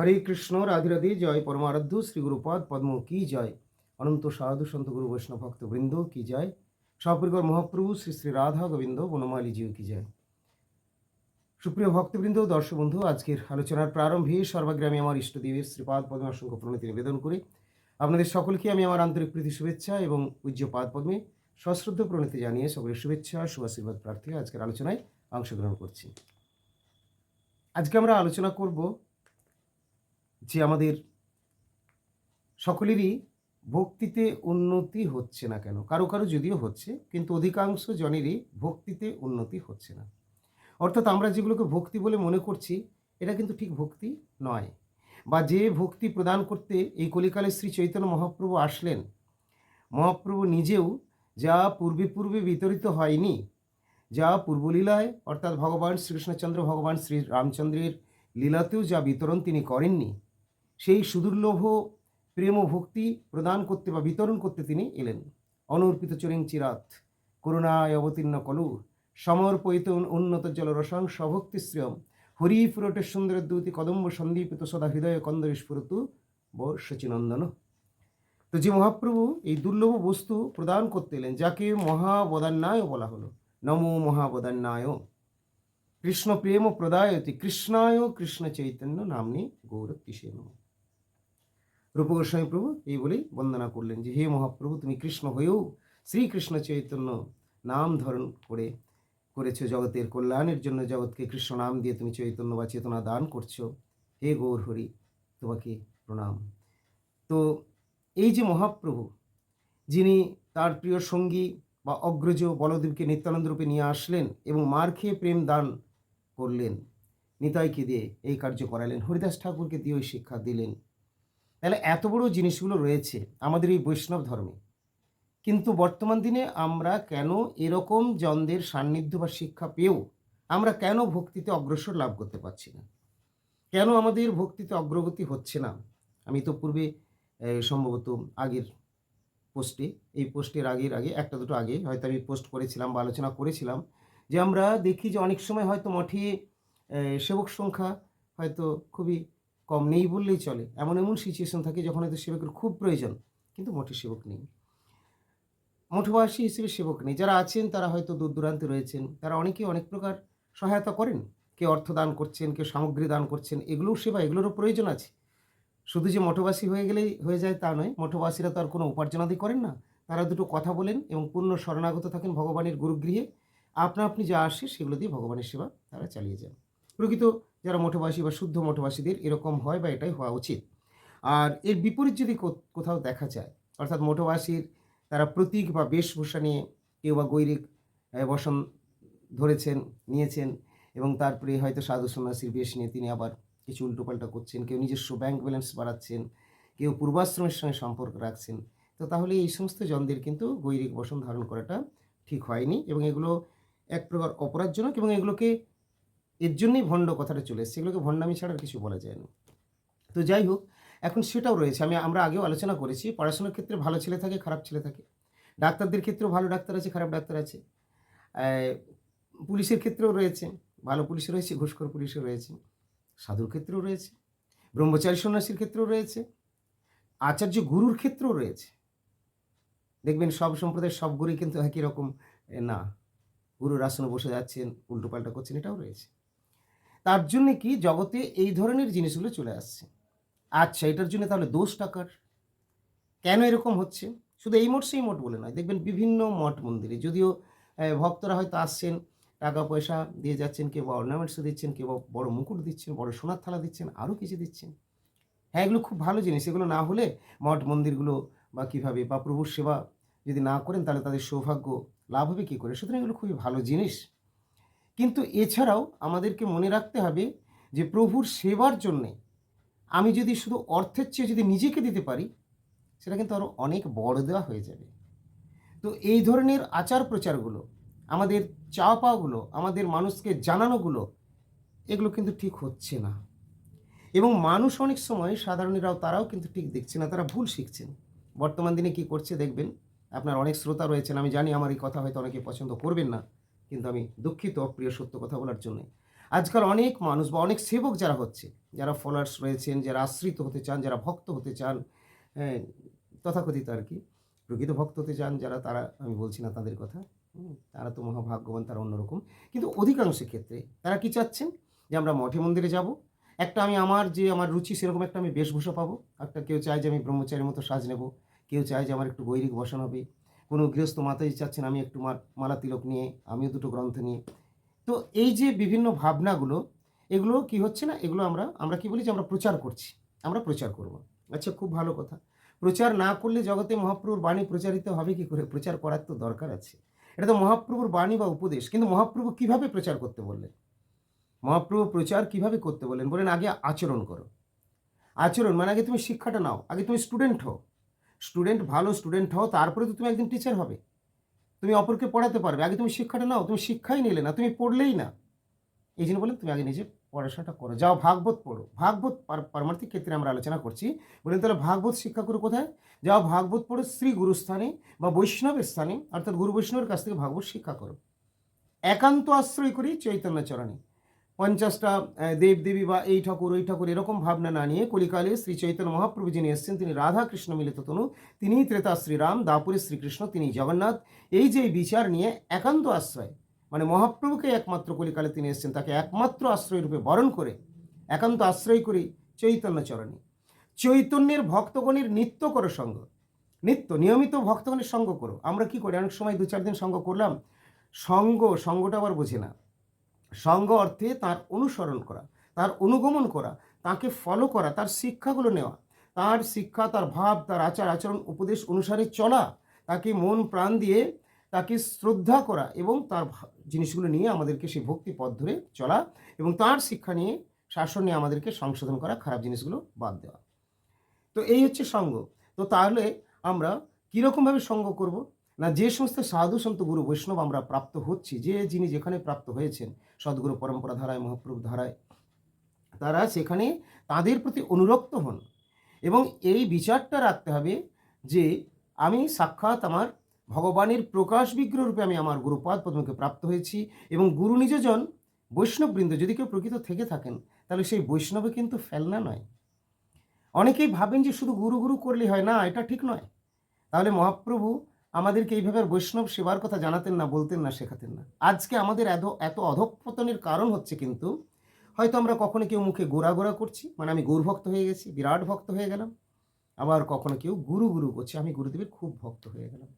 হরে কৃষ্ণ, রাধে রাধে, জয় পরমারাধ্য শ্রী গুরুপাদ পদ্ম, কি জয়। অনন্ত সাধু, সন্ত গুরু বৈষ্ণব ভক্ত বৃন্দ কি জয়। সপরিকর মহাপ্রভু, শ্রী শ্রী রাধা গোবিন্দ, বনমালী জিও, কি জয়। সুপ্রিয় ভক্তবৃন্দ, দর্শক বন্ধু, আজকের আলোচনার প্রারম্ভে সর্বাগ্রামী আমার ইষ্টদেবের শ্রীপাদ পদ্মে অসংখ্য প্রণতি নিবেদন করে। আপনাদের সকলকে আমি আমার আন্তরিক প্রীতি, শুভেচ্ছা এবং পূজ্য পাদ পদ্মে সশ্রদ্ধ প্রণতি জানিয়ে সকলের শুভেচ্ছা, শুভাশীর্বাদ প্রার্থী আজকের আলোচনায় অংশগ্রহণ করছি। আজকে আমরা আলোচনা করব যে আমাদের সকলেরই ভক্তিতে উন্নতি হচ্ছে না কেন? কারও কারও যদিও হচ্ছে, কিন্তু অধিকাংশ জনেরই ভক্তিতে উন্নতি হচ্ছে না। অর্থাৎ আমরা যেগুলোকে ভক্তি বলে মনে করছি, এটা কিন্তু ঠিক ভক্তি নয়। বা যে ভক্তি প্রদান করতে এই কলিকালে শ্রী চৈতন্য মহাপ্রভু আসলেন, মহাপ্রভু নিজেও যা পূর্বে পূর্বে বিতরিত হয়নি, যা পূর্বলীলায়, অর্থাৎ ভগবান শ্রীকৃষ্ণচন্দ্র, ভগবান শ্রী রামচন্দ্রের লীলাতেও যা বিতরণ তিনি করেননি সেই সুদুর্লভ প্রেম ভক্তি প্রদান করতে বা বিতরণ করতে তিনি এলেন। অনর্পিত চরিং চিরাত করুণায় অবতীর্ণ কলু সমর্পয়িত উন্নত জলরসং সভক্তি শ্রিয়ম হরি ফুরটে সুন্দর দ্যুতি কদম্ব সন্দীপিত সদা হৃদয় কন্দর স্ফুরতু বর্ষচিনন্দন। তো যে মহাপ্রভু এই দুর্লভ বস্তু প্রদান করতে এলেন, যাকে মহাবদান্যায় বলা হলো। নমো মহাবদান্যায়। কৃষ্ণ প্রেম প্রদায়তি, কৃষ্ণায় কৃষ্ণ চৈতন্য নামনি গৌরত্তিষে নম রূপ গোস্বামী প্রভু, এই বলেই বন্দনা করলেন যে, হে মহাপ্রভু, তুমি কৃষ্ণ হয়েও শ্রীকৃষ্ণ চৈতন্য নাম ধারণ করে করেছ জগতের কল্যাণের জন্য, জগৎকে কৃষ্ণ নাম দিয়ে তুমি চৈতন্য বা চেতনা দান করছ। হে গৌর হরি, তোমাকে প্রণাম। তো এই যে মহাপ্রভু, যিনি তার প্রিয় সঙ্গী বা অগ্রজ বলদেবকে নিত্যানন্দ রূপে নিয়ে আসলেন এবং মার খেয়ে প্রেম দান করলেন, নিতাইকে দিয়ে এই কার্য করালেন, হরিদাস ঠাকুরকে দিয়ে ওই শিক্ষা দিলেন। তাহলে এত বড় জিনিসগুলো রয়েছে আমাদের এই বৈষ্ণব ধর্মে। কিন্তু বর্তমান দিনে আমরা কেন এরকম জনদের সান্নিধ্য বা শিক্ষা পেয়েও আমরা কেন ভক্তিতে অগ্রসর লাভ করতে পারছি না? কেন আমাদের ভক্তিতে অগ্রগতি হচ্ছে না? আমি তো পূর্বে সম্ভবত আগের পোস্টে, এই পোস্টের আগের আগে, একটা দুটো আগে হয়তো আমি পোস্ট করেছিলাম বা আলোচনা করেছিলাম যে আমরা দেখি যে অনেক সময় হয়তো মঠে সেবক সংখ্যা হয়তো খুবই কম নেই বললেই চলে। এমন এমন সিচুয়েশন থাকে যখন হয়তো সেবকের খুব প্রয়োজন, কিন্তু মঠে সেবক নেই। মঠবাসী হিসেবে সেবক নেই। যারা আছেন, তারা হয়তো দূর দূরান্তে রয়েছেন। তারা অনেকেই অনেক প্রকার সহায়তা করেন। কেউ অর্থ দান করছেন, কেউ সামগ্রী দান করছেন, এগুলোও সেবা, এগুলোরও প্রয়োজন আছে। শুধু যে মঠবাসী হয়ে গেলেই হয়ে যায় তা নয়, মঠবাসীরা তো আর কোনো উপার্জনাদি করেন না। তারা দুটো কথা বলেন এবং পূর্ণ শরণাগত থাকেন ভগবানের গুরুগৃহে। আপনা আপনি যা আসে, সেগুলো দিয়ে ভগবানের সেবা তারা চালিয়ে যান। প্রকৃত যারা মঠবাসী বা শুদ্ধ মঠবাসীদের এরকম হয় বা এটাই হওয়া উচিত। আর এর বিপরীত যদি কোথাও দেখা যায়, অর্থাৎ মঠবাসীর তারা প্রতীক বা বেশভূষা নিয়ে কেউ বা গৈরিক বসন ধরেছেন, নিয়েছেন এবং তারপরে হয়তো সাধু সন্ন্যাসীর বেশ নিয়ে তিনি আবার কিছু উল্টোপাল্টা করছেন, কেউ নিজস্ব ব্যাংক ব্যালেন্স বাড়াচ্ছেন, কেউ পূর্বাশ্রমের সঙ্গে সম্পর্ক রাখছেন, তো তাহলে এই সমস্ত জনদের কিন্তু গৈরিক বসন ধারণ করাটা ঠিক হয়নি এবং এগুলো এক প্রকার অপরাধজনক এবং এগুলোকে এর জন্যই ভণ্ড কথাটা চলে এসছে। এগুলোকে ভণ্ডামি ছাড়া কিছু বলা যায় না তো যাই হোক, এখন সেটাও রয়েছে। আমি, আমরা আগেও আলোচনা করেছি, পড়াশোনার ক্ষেত্রে ভালো ছেলে থাকে, খারাপ ছেলে থাকে। ডাক্তারদের ক্ষেত্রেও ভালো ডাক্তার আছে, খারাপ ডাক্তার আছে। পুলিশের ক্ষেত্রেও রয়েছে, ভালো পুলিশও রয়েছে, ঘুষখোর পুলিশও রয়েছে, সাধুর ক্ষেত্রেও রয়েছে, ব্রহ্মচারী সন্ন্যাসীর ক্ষেত্রেও রয়েছে, আচার্য গুরুর ক্ষেত্রেও রয়েছে। দেখবেন সব সম্প্রদায়ের সব গুরুই কিন্তু একই রকম না, গুরুর আসনে বসে যাচ্ছেন, উল্টোপাল্টা করছেন, এটাও রয়েছে। তার জন্য কি জগতে এই ধরনের জিনিসগুলো চলে আসছে? আচ্ছা এটার জন্য তাহলে দোষ টাকার কেন এরকম হচ্ছে? শুধু এই মঠ, সেই মঠ বলে নয়। দেখবেন বিভিন্ন মঠ মন্দিরে, যদিও ভক্তরা হয়তো আসছেন, টাকা পয়সা দিয়ে যাচ্ছেন কেউ বা অর্নামেন্টসও দিচ্ছেন কেউ বা বড় মুকুট দিচ্ছেন, বড় সোনার থালা দিচ্ছেন, আরও কিছু দিচ্ছেন। হ্যাঁ এগুলো খুব ভালো জিনিস। এগুলো না হলে মঠ মন্দিরগুলো বা কীভাবে বা প্রভুর সেবা যদি না করেন, তাহলে তাদের সৌভাগ্য লাভ হবে কী করে? সুতরাং এগুলো খুবই ভালো জিনিস। কিন্তু এছাড়াও আমাদেরকে মনে রাখতে হবে যে প্রভুর সেবার জন্যে আমি যদি শুধু অর্থের চেয়ে যদি নিজেকে দিতে পারি, সেটা কিন্তু আরও অনেক বড় দেওয়া হয়ে যাবে। তো এই ধরনের আচার প্রচারগুলো আমাদের চাওয়া পাওয়াগুলো আমাদের মানুষকে জানানোগুলো, এগুলো কিন্তু ঠিক হচ্ছে না। এবং মানুষ অনেক সময় সাধারণেরাও তারাও কিন্তু ঠিক দেখছে না, তারা ভুল শিখছেন। বর্তমান দিনে কি করছে দেখবেন? আপনার অনেক শ্রোতা রয়েছেন, আমি জানি আমার এই কথা হয়তো অনেকে পছন্দ করবেন না। কিন্তু আমি দুঃখিত, প্রিয় সত্য কথা বলার জন্য। আজকাল অনেক মানুষ বা অনেক সেবক যারা হচ্ছে, যারা ফলোয়ার্স রয়েছেন, যারা আশ্রিত হতে চান, যারা ভক্ত হতে চান হ্যাঁ তথাকথিত আর কি। প্রকৃত ভক্ত হতে চান, যারা তারা, আমি বলছি না তাদের কথা তারা তো মহাভাগ্যবান, তারা অন্যরকম কিন্তু অধিকাংশ ক্ষেত্রে তারা কি চাচ্ছেন? যে আমরা মঠে মন্দিরে যাব, একটা আমি আমার যে আমার রুচি সেরকম একটা আমি বেশভূষা পাবো। একটা কেউ চায় যে আমি ব্রহ্মচারীর মতো সাজ নেব, কেউ চায় যে আমার একটু গৈরিক বসানো হবে কোনো গৃহস্থ মাতাজি চাচ্ছেন আমি একটু মালা তিলক নিয়ে, আমিও দুটো গ্রন্থ নিয়ে। তো এই যে বিভিন্ন ভাবনাগুলো, এগুলো কি হচ্ছে না? এগুলো আমরা আমরা কি বলি যে আমরা প্রচার করছি। আমরা প্রচার করব। আচ্ছা খুব ভালো কথা। প্রচার না করলে জগতে মহাপ্রভুর বাণী প্রচারিত হবে কি করে? প্রচার করার তো দরকার আছে। এটা তো মহাপ্রভুর বাণী বা উপদেশ। কিন্তু মহাপ্রভু কীভাবে প্রচার করতে বললেন? মহাপ্রভু প্রচার কীভাবে করতে বললেন? বলেন, আগে আচরণ করো। আচরণ মানে আগে তুমি শিক্ষাটা নাও, আগে তুমি স্টুডেন্ট হও। স্টুডেন্ট ভালো স্টুডেন্ট হও, তারপরে তো তুমি একদিন টিচার হবে। তুমি অপরকে পড়াতে পারবে। আগে তুমি শিক্ষাটা নাও, তুমি শিক্ষাই নিলে না, তুমি পড়লেই না। এই জন্য বলেন তুমি আগে নিজে পড়াশোনাটা করো। যাও ভাগবত পড়ো। ভাগবত পারমার্থিক ক্ষেত্রে আমরা আলোচনা করছি। বলেন তাহলে ভাগবত শিক্ষা করো কোথায়? যাও ভাগবত পড়ো শ্রী গুরুস্থানে বা বৈষ্ণবের স্থানে, অর্থাৎ গুরু বৈষ্ণবের কাছ থেকে ভাগবত শিক্ষা করো। একান্ত আশ্রয় করি চৈতন্য চরণে। পঞ্চাশটা দেবদেবী বা এই ঠাকুর, ওই ঠাকুর এরকম ভাবনা না নিয়ে কলিকালে শ্রী চৈতন্য মহাপ্রভু যিনি এসেছেন, তিনি রাধা কৃষ্ণ মিলিত তনু তিনিই ত্রেতা শ্রীরাম দাপুরে শ্রীকৃষ্ণ তিনি জগন্নাথ, এই যে বিচার নিয়ে একান্ত আশ্রয় মানে মহাপ্রভুকে একমাত্র কলিকালে তিনি এসেছেন, তাকে একমাত্র আশ্রয় রূপে বরণ করে, একান্ত আশ্রয় করি চৈতন্য চরণে। চৈতন্যের ভক্তগণের নিত্য করো সঙ্গ, নিত্য, নিয়মিত ভক্তগণের সঙ্গ করো। আমরা কি করি? অনেক সময় দু চার দিন সঙ্গ করলাম, সঙ্গ, সঙ্গটা আবার বোঝে না। সঙ্গ অর্থে তার অনুসরণ করা, তার অনুগমন করা, তাকে ফলো করা, তার শিক্ষাগুলো নেওয়া, তার শিক্ষা, তার ভাব, তার আচার, আচরণ, উপদেশ অনুসারে চলা, তাকে মন প্রাণ দিয়ে তাকে শ্রদ্ধা করা এবং তার জিনিসগুলো নিয়ে আমাদেরকে সেই ভক্তি পথ ধরে চলা এবং তার শিক্ষা নিয়ে, শাসন নিয়ে আমাদেরকে সংশোধন করা, খারাপ জিনিসগুলো বাদ দেওয়া। তো এই হচ্ছে সঙ্গ। তো তাহলে আমরা কীরকমভাবে সঙ্গ করব? না, যে সমস্ত সাধু সন্ত গুরু বৈষ্ণব আমরা প্রাপ্ত হচ্ছি, যে যিনি যেখানে প্রাপ্ত হয়েছেন, সদ্গুরু পরম্পরা ধারায় মহাপ্রভু ধারায়, তারা সেখানে তাদের প্রতি অনুরক্ত হন। এবং এই বিচারটা রাখতে হবে যে আমি সাক্ষাৎ আমার ভগবানের প্রকাশ বিগ্রহ রূপে আমি আমার গুরুপাদ পদ্মকে প্রাপ্ত হয়েছি এবং গুরু নিজজন বৈষ্ণববৃন্দ যদি কেউ প্রকৃত থেকে থাকেন, তাহলে সেই বৈষ্ণবে কিন্তু ফেলনা নয়। অনেকেই ভাবেন যে শুধু গুরু গুরু করলেই হয়, না, এটা ঠিক নয়। তাহলে মহাপ্রভু আমাদেরকে এইভাবে বৈষ্ণব সেবার কথা জানাতেন না, বলতেন না, শেখাতেন না। আজকে আমাদের এত এত অধঃপতনের কারণ হচ্ছে কিন্তু, হয়তো আমরা কখনো কেউ মুখে গোড়া গোড়া করছি মানে আমি গুরু ভক্ত হয়ে গেছি, বিরাট ভক্ত হয়ে গেলাম, আবার কখনো কেউ গুরু গুরু করছে, আমি গুরুদেবের খুব ভক্ত হয়ে গেলাম।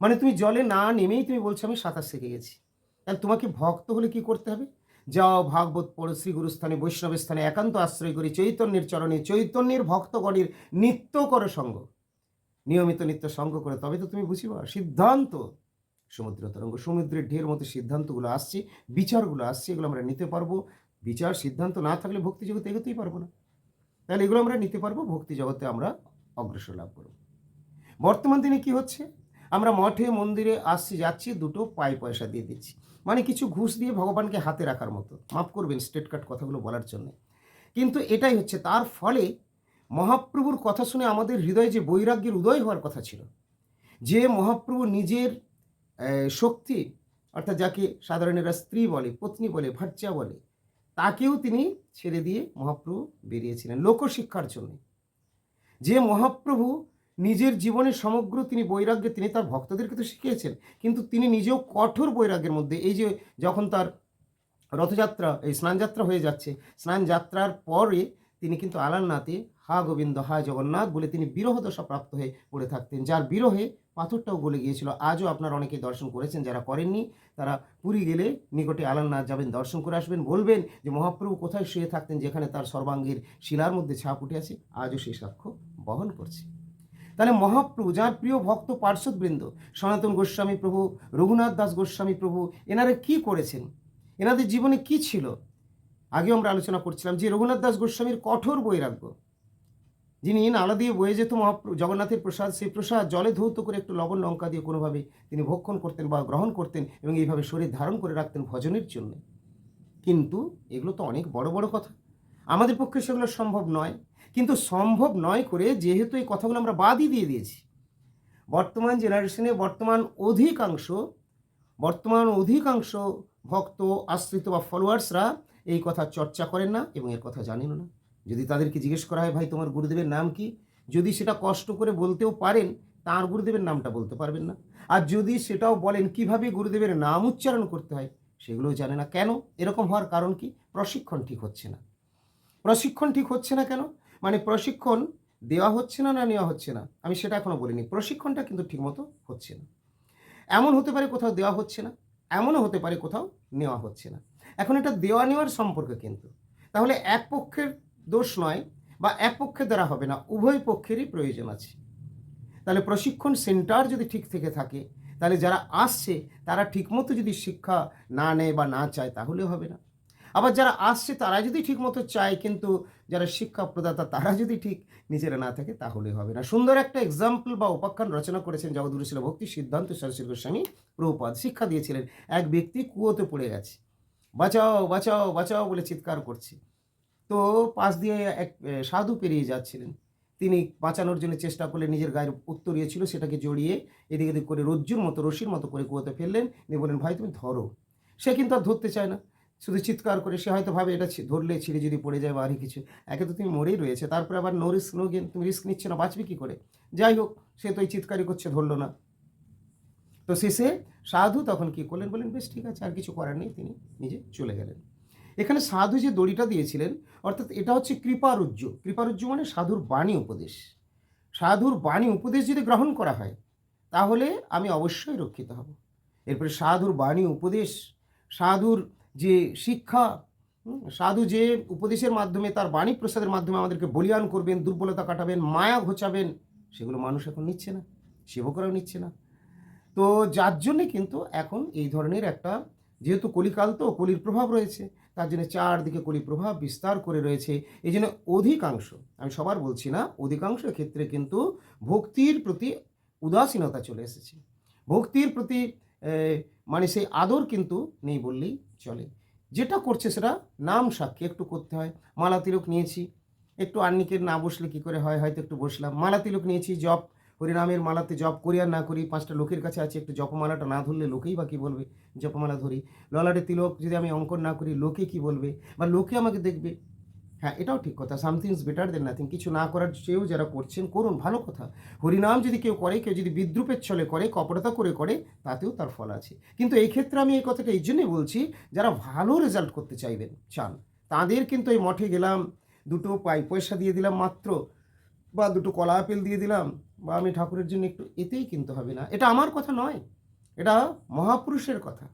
মানে তুমি জলে না নেমেই তুমি বলছো আমি সাঁতার শিখে গেছি। তাহলে তোমাকে ভক্ত হলে কি করতে হবে? যাও ভাগবত পড়ো শ্রী গুরুস্থানে বৈষ্ণবের স্থানে, একান্ত আশ্রয় করি, চৈতন্যের চরণে, চৈতন্যের ভক্তগণের নিত্য কর সঙ্গ। নিয়মিত নিত্য সঙ্গ করে, তবে তো তুমি বুঝিবা সিদ্ধান্ত, সমুদ্র তরঙ্গ, সমুদ্রের ঢের মতো সিদ্ধান্তগুলো আসছে, বিচারগুলো আসছে, এগুলো আমরা নিতে পারব। বিচার, সিদ্ধান্ত না থাকলে ভক্তি জগতে এগোতেই পারব না। তাহলে এগুলো আমরা নিতে পারব, ভক্তি জগতে আমরা অগ্রসর লাভ করব। বর্তমান দিনে কি হচ্ছে? আমরা মঠে, মন্দিরে আসছি, যাচ্ছি, দুটো পাই পয়সা দিয়ে দিচ্ছি। মানে কিছু ঘুষ দিয়ে ভগবানকে হাতে রাখার মতো। মাফ করবেন স্টেট কাট কথাগুলো বলার জন্য। কিন্তু এটাই হচ্ছে, তার ফলে মহাপ্রভুর কথা শুনে আমাদের হৃদয়ে যে বৈরাগ্যের উদয় হওয়ার কথা ছিল, যে মহাপ্রভু নিজের শক্তি, অর্থাৎ যাকে সাধারণেরা স্ত্রী বলে, পত্নী বলে ভার্যা বলে, তাকেও তিনি ছেড়ে দিয়ে মহাপ্রভু বেরিয়েছিলেন লোকশিক্ষার জন্য। যে মহাপ্রভু নিজের জীবনের সমগ্র তিনি বৈরাগ্যে, তিনি তার ভক্তদেরকে তো শিখিয়েছেন, কিন্তু তিনি নিজেও কঠোর বৈরাগ্যের মধ্যে, এই যে যখন তার রথযাত্রা, এই স্নানযাত্রা হয়ে যাচ্ছে, স্নানযাত্রার পরে তিনি কিন্তু আলালনাথে হা গোবিন্দ, হা জগন্নাথ বলে তিনি বিরহ দশা প্রাপ্ত হয়ে পড়ে থাকতেন। যার বিরহে পাথরটাও গলে গিয়েছিল। আজও আপনারা অনেকে দর্শন করেছেন, যারা করেননি, তারা পুরী গেলে নিকটে আলালনাথ যাবেন, দর্শন করে আসবেন, বলবেন যে মহাপ্রভু কোথায় শুয়ে থাকতেন যেখানে তার সর্বাঙ্গীর শিলার মধ্যে ছাপ উঠে আছে, আজও সেই সাক্ষ্য বহন করছে। তাহলে মহাপ্রভু, যার প্রিয় ভক্ত পার্শ্বদবৃন্দ, সনাতন গোস্বামী প্রভু, রঘুনাথ দাস গোস্বামী প্রভু, এনারা কি করেছেন? এনাদের জীবনে কি ছিল? আগেও আমরা আলোচনা করছিলাম যে রঘুনাথ দাস গোস্বামীর কঠোর বৈরাগ্য। যিনি নালা দিয়ে বয়ে যেত মহাপ্রভু জগন্নাথের প্রসাদ, সেই প্রসাদ জলে ধৌত করে একটু লবণ লঙ্কা দিয়ে কোনোভাবে তিনি ভক্ষণ করতেন বা গ্রহণ করতেন এবং এইভাবে শরীর ধারণ করে রাখতেন ভজনের জন্য। কিন্তু এগুলো তো অনেক বড় বড় কথা। আমাদের পক্ষে সেগুলো সম্ভব নয়। কিন্তু সম্ভব নয় করে যেহেতু এই কথাগুলো আমরা বাদই দিয়ে দিয়েছি। বর্তমান জেনারেশনে বর্তমান অধিকাংশ বর্তমান অধিকাংশ ভক্ত, আশ্রিত বা ফলোয়ার্সরা এই কথা চর্চা করেন না এবং এর কথা জানেন না। যদি তাদেরকে জিজ্ঞেস করা হয়, ভাই, তোমার গুরুদেবের নাম কি? যদি সেটা কষ্ট করে বলতেও পারেন, তার গুরুদেবের নামটা বলতে পারবেন না। আর যদি সেটাও বলেন, কীভাবে গুরুদেবের নাম উচ্চারণ করতে হয়? সেগুলোও জানে না। কেন? এরকম হওয়ার কারণ কি? প্রশিক্ষণ ঠিক হচ্ছে না। প্রশিক্ষণ ঠিক হচ্ছে না কেন? মানে প্রশিক্ষণ দেওয়া হচ্ছে না না নেওয়া হচ্ছে না? আমি সেটা এখনও বলিনি। প্রশিক্ষণটা কিন্তু ঠিকমতো হচ্ছে না। এমন হতে পারে কোথাও দেওয়া হচ্ছে না, এমনও হতে পারে কোথাও নেওয়া হচ্ছে না। এখন এটা দেওয়া নেওয়ার সম্পর্ক কিন্তু। তাহলে এক পক্ষের দোষ নয় বা এক পক্ষের দ্বারা হবে না, উভয় পক্ষেরই প্রয়োজন আছে। তাহলে প্রশিক্ষণ সেন্টার যদি ঠিক থেকে থাকে, তাহলে যারা আসছে, তারা ঠিকমতো যদি শিক্ষা না নেয় বা না চায় তাহলে হবে না। আবার যারা আসছে, তারা যদি ঠিকমতো চায়, কিন্তু যারা শিক্ষা প্রদাতা, তারা যদি ঠিক নিজেরা না থাকে তাহলে হবে না। সুন্দর একটা এক্সাম্পল বা উপাখ্যান রচনা করেছেন জগদুরু ছিল ভক্তি সিদ্ধান্ত, সরস্বতী গোস্বামী। প্রভুপাদ শিক্ষা দিয়েছিলেন, এক ব্যক্তি কুয়োতে পড়ে গেছে। বাঁচাও বাঁচাও বাঁচাও বলে চিৎকার করছে। তো পাশ দিয়ে এক সাধু পেরিয়ে যাচ্ছিলেন। তিনি বাঁচানোর জন্য চেষ্টা করলে নিজের গায়ের উত্তরীয় ছিল সেটাকে জড়িয়ে এদিক এদিক করে রজ্জুর মতো, রশির মতো করে কুয়োতে ফেললেন। নিয়ে বললেন, ভাই, তুমি ধরো। সে কিন্তু আর ধরতে চায় না। শুধু চিৎকার করে, সে হয়তো ভাবে, এটা ধরলে ছিঁড়ে যদি পড়ে যায় বা আরই কিছু। একে তো তুমি মরেই রয়েছে। তারপরে আবার নো রিস্ক, নো গেন তুমি রিস্ক নিচ্ছে না, বাঁচবে কী করে? যাই হোক, সে তো এই চিৎকারই করছে, ধরলো না। তো শেষে সাধু তখন কি করলেন? বলেন বেশ ঠিক আছে, আর কিছু করার নেই। তিনি নিজে চলে গেলেন। এখানে সাধু যে দড়িটা দিয়েছিলেন, অর্থাৎ এটা হচ্ছে কৃপারুজ্জ। কৃপারুজ্জ মানে সাধুর বাণী উপদেশ। সাধুর বাণী উপদেশ যদি গ্রহণ করা হয়, তাহলে আমি অবশ্যই রক্ষিত হব। এরপরে সাধুর বাণী উপদেশ, সাধুর যে শিক্ষা সাধু যে উপদেশের মাধ্যমে, তার বাণী প্রসাদের মাধ্যমে আমাদেরকে বলিয়ান করবেন, দুর্বলতা কাটাবেন, মায়া ঘোচাবেন, সেগুলো মানুষ এখন নিচ্ছে না, সেবকরাও নিচ্ছে না। তো যার জন্যে কিন্তু এখন এই ধরনের একটা, যেহেতু কলিকাল তো কলির প্রভাব রয়েছে, তার জন্য চারদিকে কলি প্রভাব বিস্তার করে রয়েছে। এই জন্য অধিকাংশ, আমি সবার বলছি না, অধিকাংশ ক্ষেত্রে কিন্তু ভক্তির প্রতি উদাসীনতা চলে এসেছে। ভক্তির প্রতি মানে সেই আদর কিন্তু নেই বললেই চলে। যেটা করছে সেটা নাম সাক্ষী, একটু করতে হয়। মালা তিলক নিয়েছি, একটু আন্নিকের না বসলে কি করে হয়? হয়তো একটু বসলাম। মালা তিলক নিয়েছি, জপ হরিনামের মালাতে জপ করি আর না করি, পাঁচটা লোকের কাছে আছে, একটু জপমালাটা না ধরলে লোকেই বা কী বলবে? জপমালা ধরি। ললাটে তিলক, যদি আমি অঙ্কন না করি, লোকে কি বলবে? বা লোকে আমাকে দেখবে? হ্যাঁ এটাও ঠিক কথা। Something is better than nothing কিছু না করার চেয়েও যারা করছেন, করুন, ভালো কথা। হরিনাম যদি কেউ করে, কেউ যদি বিদ্রুপের ছলে করে, কপটতা করে করে, তাতেও তার ফল আছে। কিন্তু এই ক্ষেত্রে আমি এই কথাটা এই জন্যই বলছি, যারা ভালো রেজাল্ট করতে চাইবেন, চান, তাদের কিন্তু এই মঠে গেলাম, দুটো পাই পয়সা দিয়ে দিলাম মাত্র, বা দুটো কলা আপেল দিয়ে দিলাম বা আমি ঠাকুরের জন্য একটু এতেই কিন্তু হবে না। এটা আমার কথা নয়, এটা মহাপুরুষের কথা।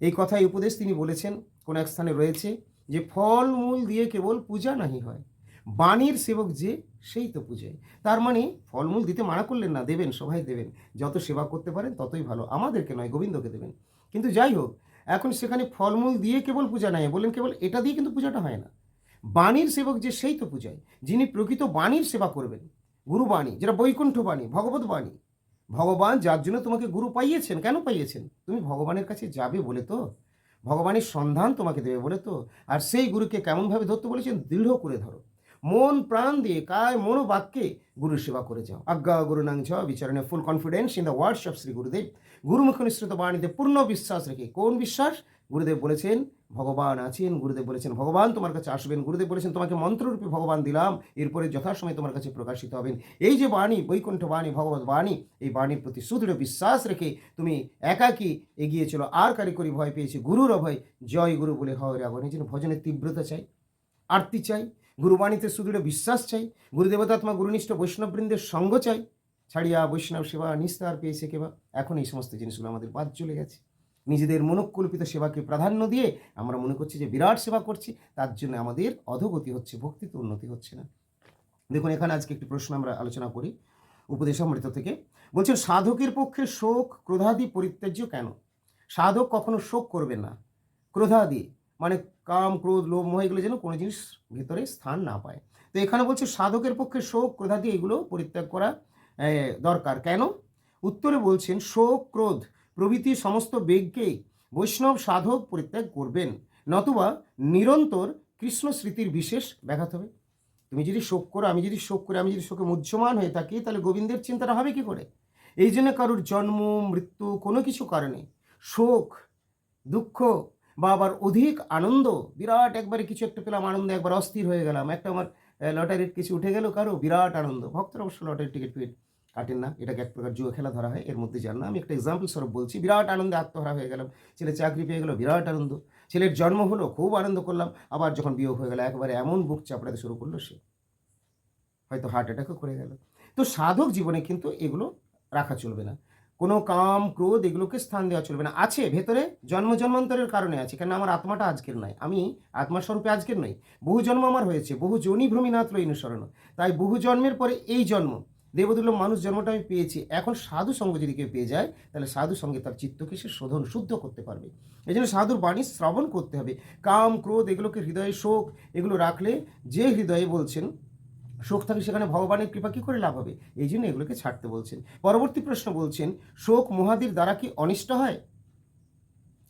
এই কথাই উপদেশ তিনি বলেছেন, কোন এক স্থানে রয়েছে যে ফল মূল দিয়ে কেবল পূজা নাহি হয়, বাণীর সেবক যে, সেই তো পূজায়। তার মানে ফলমূল দিতে মানা করলেন না, দেবেন, সবাই দেবেন। যত সেবা করতে পারেন ততই ভালো, আমাদেরকে নয়, গোবিন্দকে দেবেন। কিন্তু যাই হোক, এখন সেখানে ফলমূল দিয়ে কেবল পূজা নাই, বললেন কেবল এটা দিয়ে কিন্তু পূজাটা হয় না। বাণীর সেবক যে, সেই তো পূজায়। যিনি প্রকৃত বাণীর সেবা করবেন গুরুবাণী, যেটা বৈকুণ্ঠ বাণী ভগবত বাণী ভগবান যার জন্য তোমাকে গুরু পাইয়েছেন, কেন পাইয়েছেন? তুমি ভগবানের কাছে যাবে বলে তো? ভগবানের সন্ধান তোমাকে দেবে বলে তো? আর সেই গুরুকে কেমনভাবে ধরতে বলেছেন? দৃঢ় করে ধরো। মন প্রাণ দিয়ে কায় মনোবাক্যে গুরু সেবা করে যাও। আজ্ঞা গুরু নাং ছ বিচারণে full confidence in the words of Shri Gurudev Gurmukh নিঃসৃত বাণীতে পূর্ণ বিশ্বাস রেখে, কোন বিশ্বাস? গুরুদেব বলেছেন, ভগবান আছেন, গুরুদেব বলেছেন, ভগবান তোমার কাছে আসবেন, গুরুদেব বলেছেন, তোমাকে মন্ত্ররূপে ভগবান দিলাম, এরপরে যথাসময়ে তোমার কাছে প্রকাশিত হবেন। এই যে বাণী, বৈকুণ্ঠ বাণী, ভগবত বাণী, এই বাণীর প্রতি সুদৃঢ় বিশ্বাস রেখে তুমি একাকী এগিয়ে চলো। আর কারিকরি ভয় পেয়েছে গুরুর অভয় জয় গুরু বলে হয় রাবণ এই জন্য ভজনের তীব্রতা চাই, আরতি চাই, গুরুবাণীতে সুদৃঢ় বিশ্বাস চাই, গুরুদেবতাত্মা গুরুনিষ্ঠ বৈষ্ণববৃন্দের সঙ্গ চাই। ছাড়িয়া বৈষ্ণব সেবা নিস্তার পেয়েছে কেবা। এখন এই সমস্ত জিনিসগুলো আমাদের বাদ চলে গেছে। নিজেদের মনকল্পিত সেবাকে প্রাধান্য দিয়ে আমরা মনে করছি যে বিরাট সেবা করছি, তার জন্য আমাদের অধোগতি হচ্ছে, ভক্তিতে উন্নতি হচ্ছে না। দেখুন, এখানে আজকে একটি প্রশ্ন আমরা আলোচনা করি উপদেশামৃত থেকে। বলছেন সাধকের পক্ষে শোক, ক্রোধাদি পরিত্যাজ্য কেন? সাধক কখনো শোক করবে না। ক্রোধাদি মানে কাম, ক্রোধ, লোভ, মোহ, এগুলো যেন কোনো জিনিস ভিতরে স্থান না পায়। তো এখানে বলছে, সাধকের পক্ষে শোক, ক্রোধাদি এগুলো পরিত্যাগ করা দরকার। কেন? উত্তরে বলছেন, শোক, ক্রোধ প্রভৃতি সমস্ত বেগকেই বৈষ্ণব সাধক পরিত্যাগ করবেন। নতুবা নিরন্তর কৃষ্ণ স্মৃতির বিশেষ ব্যাঘাত হবে। তুমি যদি শোক করো, আমি যদি শোক করে, আমি যদি শোকে মুহ্যমান হয়ে থাকি, তাহলে গোবিন্দের চিন্তাটা হবে কি করে? এই জন্য কারোর জন্ম, মৃত্যু কোনো কিছু কারণে শোক, দুঃখ বা আবার অধিক আনন্দ, বিরাট একবারে কিছু একটা পেলাম, আনন্দ একবার অস্থির হয়ে গেলাম, একটা আমার লটারির কিছু উঠে গেল কারও, বিরাট আনন্দ। ভক্তরা অবশ্য লটারির টিকিট ফিট কাটেন না, এটাকে এক প্রকার জুয়া খেলা ধরা হয়, এর মধ্যে যান না। আমি একটা এক্সাম্পল স্বরূপ বলছি, বিরাট আনন্দে আত্মহারা হয়ে গেলাম, ছেলে চাকরি পেয়ে গেল, বিরাট আনন্দ। ছেলের জন্ম হলো, খুব আনন্দ করলাম, আবার যখন বিয়োগ হয়ে গেল, একবারে এমন বুক চাপড়াতে শুরু করল সে। হয়তো হার্ট অ্যাটাকও করে গেল। তো সাধক জীবনে কিন্তু এগুলো রাখা চলবে না। কোনো কাম, ক্রোধ এগুলোকে স্থান দেওয়া চলবে না। আছে, ভেতরে জন্ম, জন্মান্তরের কারণে আছে কেন আমার আত্মাটা আজকের নয়। আমি আত্মাস্বরূপে আজকের নই। বহু জন্ম আমার হয়েছে, বহু জনি ভ্রমীনাথ লইনুসরণ তাই বহু জন্মের পরে এই জন্ম দেবদুল্য মানুষ জন্মটা আমি পেয়েছি। এখন সাধু সঙ্গ যদি কেউ পেয়ে যায়, তাহলে সাধু সঙ্গে তার চিত্তকে সে শোধন, শুদ্ধ করতে পারবে। এই জন্য সাধুর বাণী শ্রবণ করতে হবে। কাম, ক্রোধ এগুলোকে হৃদয়ে শোক এগুলো রাখলে যে হৃদয়ে বলছেন, শোক থাকে সেখানে ভগবানের কৃপা কী করে লাভ হবে? এই জন্য এগুলোকে ছাড়তে বলছেন। পরবর্তী প্রশ্ন বলছেন, শোক মহাদির দ্বারা কি অনিষ্ট হয়?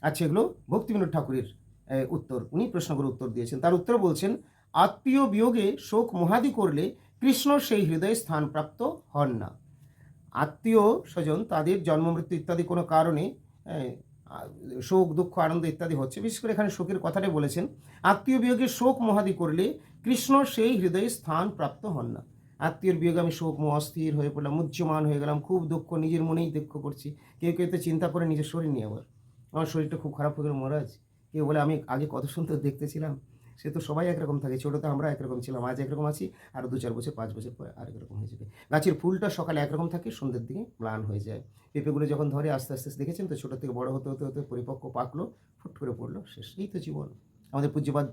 আচ্ছা এগুলো ভক্তিবিনোদ ঠাকুরের উত্তর। উনি প্রশ্নগুলো উত্তর দিয়েছেন। তার উত্তর বলছেন, আত্মীয় বিয়োগে শোক মহাদি করলে কৃষ্ণ সেই হৃদয়ে স্থান প্রাপ্ত হন না। আত্মীয় স্বজন তাদের জন্ম মৃত্যু ইত্যাদি কোনো কারণে শোক, দুঃখ, আনন্দ ইত্যাদি হচ্ছে। বিশেষ করে এখানে শোকের কথাটাই বলেছেন, আত্মীয় বিয়োগে শোক মহাদি করলে কৃষ্ণ সেই হৃদয়ে স্থান প্রাপ্ত হন না। আত্মীয়র বিয়োগে আমি শোক, মোহ অস্থির হয়ে পড়লাম উচ্চমান হয়ে গেলাম, খুব দুঃখ, নিজের মনেই দুঃখ করছি। কেউ কেউ তো চিন্তা করে নিজের শরীর নিয়ে আবার। আমার শরীরটা খুব খারাপ হয়ে গেল, মহারাজ। কেউ বলে, আমি আগে কত সুন্দর দেখতেছিলাম। সে তো সবাই একরকম থাকে, ছোটোতে আমরা একরকম ছিলাম, আজ একরকম আছি, আর দু চার বছর, পাঁচ বছর পরে আরেক রকম হয়ে যাবে। গাছের ফুলটা সকালে একরকম থাকে, সন্ধ্যের দিকে ম্লান হয়ে যায়। পেঁপেগুলো যখন ধরে আস্তে আস্তে দেখেছেন তো, ছোটো থেকে বড় হতে হতে হতে পরিপক্ক পাকলো, ফুট করে পড়ল, শেষ। এই তো জীবন। আমাদের পূজ্যপাদ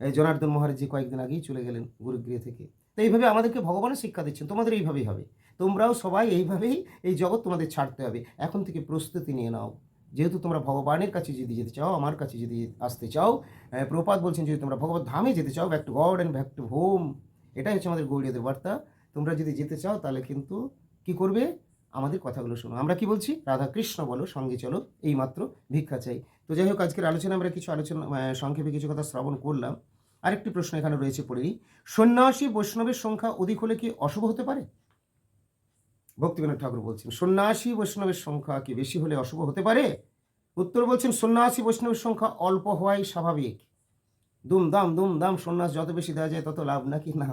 জনার্দন মহারাজ কয়েকদিন আগেই চলে গেলেন গুরুগৃহ থেকে। তো এইভাবে আমাদেরকে ভগবানের শিক্ষা দিচ্ছেন, তোমাদের এইভাবেই হবে। তোমরাও সবাই এইভাবেই এই জগৎ তোমাদের ছাড়তে হবে। এখন থেকে প্রস্তুতি নিয়ে নাও। যেহেতু তোমরা ভগবানের কাছে যদি যেতে চাও, আমার কাছে যদি আসতে চাও প্রপাত বলছেন যদি তোমরা ভগবত ধামে যেতে চাও back to God and back to home এটাই হচ্ছে আমাদের গৌরীয়দের বার্তা। তোমরা যদি যেতে চাও, তাহলে কিন্তু কি করবে? আমাদের কথাগুলো শোনো। আমরা কি বলছি? রাধা কৃষ্ণ বলো, সঙ্গে চলো এই মাত্র ভিক্ষা চাই। তো যাই হোক, আজকের আলোচনা আমরা কিছু আলোচনা সংক্ষেপে কিছু কথা শ্রবণ করলাম। আরেকটি প্রশ্ন এখানে রয়েছে পড়েই সন্ন্যাসী বৈষ্ণবের সংখ্যা অধিক হলে কি অশুভ হতে পারে? ভক্তিবিনোদ ঠাকুর বলছেন, সন্ন্যাসী বৈষ্ণবের সংখ্যা কি বেশি হলে অশুভ হতে পারে? উত্তর বলছেন, সন্ন্যাসী বৈষ্ণবের সংখ্যা অল্প হওয়াই স্বাভাবিক। দুমদাম দুমদাম, সন্ন্যাস যত বেশি দেওয়া যায় তত লাভ নাকি? না।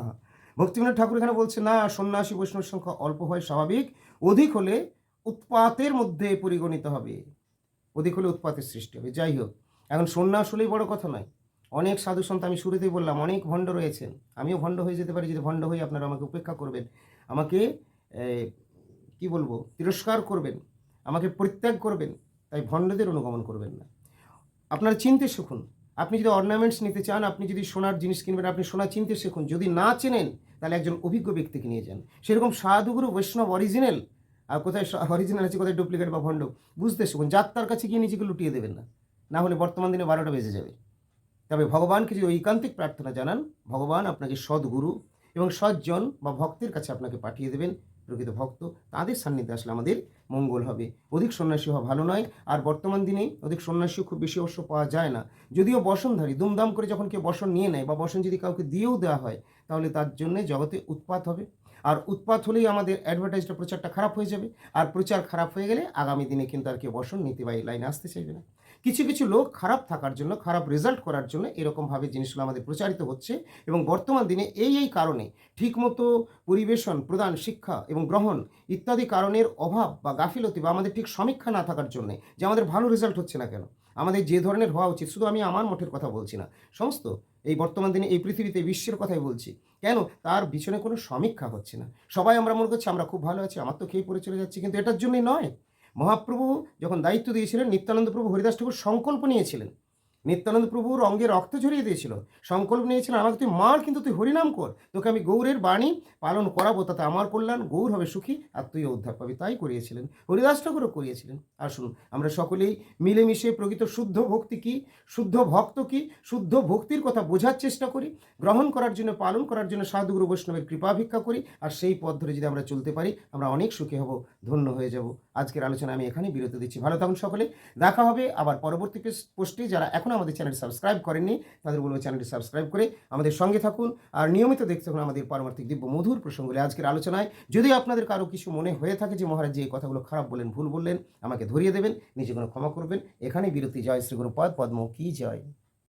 ভক্তিবিনোদ ঠাকুর এখানে বলছে, না, সন্ন্যাসী বৈষ্ণবের সংখ্যা অল্প হয় স্বাভাবিক, অধিক হলে উৎপাতের মধ্যে পরিগণিত হবে। অধিক হলে উৎপাতের সৃষ্টি হবে। যাই হোক, এখন সন্ন্যাস হলেই বড় কথা নয়। অনেক সাধু সন্ত আমি শুরুতেই বললাম, অনেক ভণ্ড রয়েছেন। আমিও ভণ্ড হয়ে যেতে পারি, যদি ভণ্ড হয়ে আপনারা আমাকে উপেক্ষা করবেন। আমাকে কি বলব? তিরস্কার করবেন, আমাকে পরিত্যাগ করবেন, তাই ভণ্ডদের অনুগমন করবেন না। আপনারা চিনতে শিখুন। আপনি যদি অর্নামেন্টস নিতে চান, আপনি যদি সোনার জিনিস কিনবেন, আপনি সোনা চিনতে শিখুন। যদি না চেনেন, তাহলে একজন অভিজ্ঞ ব্যক্তিকে নিয়ে যান। সেরকম সাধুগুরু, বৈষ্ণব অরিজিনাল আর কোথায় অরিজিনাল আছে, কোথায় ডুপ্লিকেট বা ভণ্ড, বুঝতে শিখুন। যাত্রার কাছে গিয়ে নিজেকে লুটিয়ে দেবেন না। না হলে বর্তমান দিনে বারোটা বেজে যাবে। তবে ভগবানকে যদি ঐকান্তিক প্রার্থনা জানান, ভগবান আপনাকে সদ্গুরু এবং সজ্জন বা ভক্তের কাছে আপনাকে পাঠিয়ে দেবেন। প্রকৃত ভক্ত, তাদের সান্নিধ্যে আসলে আমাদের মঙ্গল হবে। অধিক সন্ন্যাসী হওয়া ভালো নয়, আর বর্তমান দিনে অধিক সন্ন্যাসীও খুব বেশি অবশ্য পাওয়া যায় না। যদিও বসনধারী, দুমদাম করে যখন কেউ বসন নিয়ে নেয় বা বসন যদি কাউকে দিয়েও দেওয়া হয়, তাহলে তার জন্য জগতে উৎপাত হবে। আর উৎপাত হলেই আমাদের অ্যাডভার্টাইজটা প্রচারটা খারাপ হয়ে যাবে। আর প্রচার খারাপ হয়ে গেলে আগামী দিনে কিন্তু আর কেউ বসন নিতে বা এই লাইনে আসতে চাইবে না। কিছু কিছু লোক খারাপ থাকার জন্য, খারাপ রেজাল্ট করার জন্য এরকমভাবে জিনিসগুলো আমাদের প্রচারিত হচ্ছে এবং বর্তমান দিনে এই এই কারণে ঠিকমতো পরিবেশন, প্রদান, শিক্ষা এবং গ্রহণ ইত্যাদি কারণের অভাব বা গাফিলতি বা আমাদের ঠিক সমীক্ষা না থাকার জন্যে যে আমাদের ভালো রেজাল্ট হচ্ছে না কেন? আমাদের যে ধরনের হওয়া উচিত, শুধু আমি আমার মঠের কথা বলছি না, সমস্ত এই বর্তমান দিনে এই পৃথিবীতে বিশ্বের কথাই বলছি। কেন? তার পিছনে কোনো সমীক্ষা হচ্ছে না। সবাই আমরা মনে করছি আমরা খুব ভালো আছি, আমার তো খেয়ে পড়ে চলে যাচ্ছি, কিন্তু এটার জন্যই নয়। মহাপ্রভু যখন দায়িত্ব দিয়েছিলেন, নিত্যানন্দ প্রভু হরিদাস ঠাকুর সংকল্প নিয়েছিলেন। নিত্যানন্দ প্রভুর অঙ্গে রক্ত ঝরিয়ে দিয়েছিল। সংকল্প নিয়েছিলেন, আমাকে তুই মার, কিন্তু তুই হরিনাম কর। তোকে আমি গৌরের বাণী পালন করাবো, তাতে আমার কল্যাণ, গৌর হবে, সুখী, আর তুইও উদ্ধার পাবি। তাই করিয়েছিলেন হরিদাস ঠাকুরও করিয়েছিলেন। আসুন, আমরা সকলেই মিলেমিশে প্রকৃত শুদ্ধ ভক্তি কি, শুদ্ধ ভক্ত কি, শুদ্ধ ভক্তির কথা বোঝার চেষ্টা করি, গ্রহণ করার জন্য, পালন করার জন্য সাধুগুরু বৈষ্ণবের কৃপা ভিক্ষা করি, আর সেই পথ ধরে যদি আমরা চলতে পারি, আমরা অনেক সুখী হব, ধন্য হয়ে যাব। আজকের আলোচনা আমি এখানেই বিরতি দিচ্ছি। ভালো থাকুন সকলে। দেখা হবে আবার পরবর্তী পেস- পোস্টে। যারা এখনও আমাদের চ্যানেল সাবস্ক্রাইব করেননি তাদের বলব চ্যানেলটি সাবস্ক্রাইব করে আমাদের সঙ্গে থাকুন। আর নিয়মিত দেখতে থাকুন আমাদের পারমার্থিক দিব্য মধুর প্রসঙ্গগুলি আজকের আলোচনায়। যদি আপনাদের কারও কিছু মনে হয়ে থাকে যে, মহারাজ, যে এই কথাগুলো খারাপ বলেন, ভুল বললেন, আমাকে ধরিয়ে দেবেন, নিজে কোনো ক্ষমা করবেন, এখানেই বিরতি। জয় শ্রী গুরুপদ, পদ্ম কি জয়।